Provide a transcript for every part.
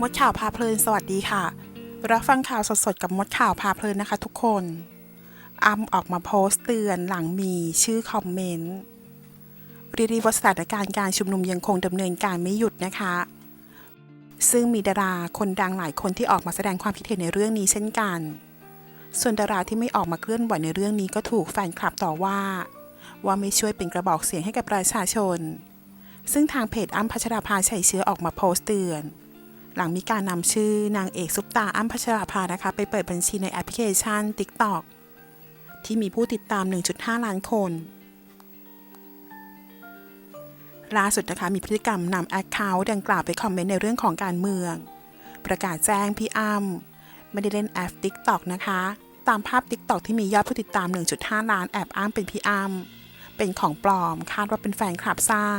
มดข่าวพาเพลินสวัสดีค่ะ รับฟังข่าวสดๆกับมดข่าวพาเพลินนะคะทุกคนอ้ำออกมาโพสต์เตือนหลังมีชื่อคอมเมนต์รีรีวสถานการณ์การชุมนุมยังคงดำเนินการไม่หยุดนะคะ ซึ่งมีดาราคนดังหลายคนที่ออกมาแสดงความคิดเห็นในเรื่องนี้เช่นกัน ส่วนดาราที่ไม่ออกมาเคลื่อนไหวในเรื่องนี้ก็ถูกแฟนคลับต่อว่า ว่าไม่ช่วยเป็นกระบอกเสียงให้กับประชาชน ซึ่งทางเพจอ้ำพัชราภาชัยเชื้อออกมาโพสต์เตือน หลังมีการนำชื่อนางเอกซุปตาอ้ำพัชราภานะคะ ไปเปิดบัญชีในแอปพลิเคชัน TikTok ที่มีผู้ติดตาม 1.5 ล้านคนล่าสุดนะคะมีพฤติกรรมนำแอคเคาท์ดังกล่าวไปคอมเมนต์ในเรื่องของการเมือง ประกาศแจ้งพี่อ้ำไม่ได้เล่นแอป TikTok นะคะ ตามภาพ TikTok ที่มียอดผู้ติดตาม 1.5 ล้านแอบอ้างเป็นพี่อ้ำเป็นของปลอมคาดว่าเป็นแฟนคลับสร้าง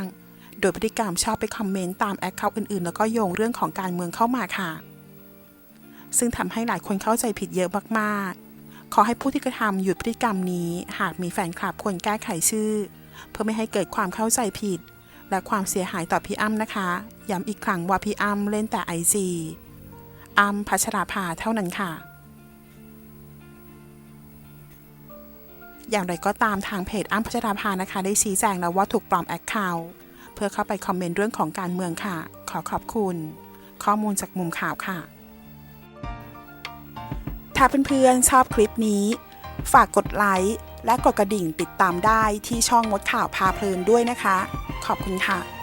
โดยพฤติกรรมชอบไปคอมเมนต์ตามแอคเคาท์อื่นๆ แล้วก็โยงเรื่องของการเมืองเข้ามาค่ะ ซึ่งทำให้หลายคนเข้าใจผิดเยอะมากๆ ขอให้ผู้ที่กระทำหยุดพฤติกรรมนี้ หากมีแฟนคลับควรแก้ไขชื่อ เพื่อไม่ให้เกิดความเข้าใจผิด และความเสียหายต่อพี่อ้ำนะคะ ย้ำอีกครั้งว่าพี่อ้ำเล่นแต่ไอจีอ้ำพัชราภาเท่านั้นค่ะอย่างไรก็ตามทางเพจอ้ำพัชราภานะคะ ได้ชี้แจงแล้วว่าถูกปลอมแอคเคาท์ เพื่อเข้าไปคอมเมนต์เรื่องของการเมืองค่ะ ขอขอบคุณ ข้อมูลจากมุมข่าวค่ะ ถ้าเพื่อนๆชอบคลิปนี้ ฝากกดไลค์และกดกระดิ่งติดตามได้ที่ช่องมดข่าวพาเพลินด้วยนะคะ ขอบคุณค่ะ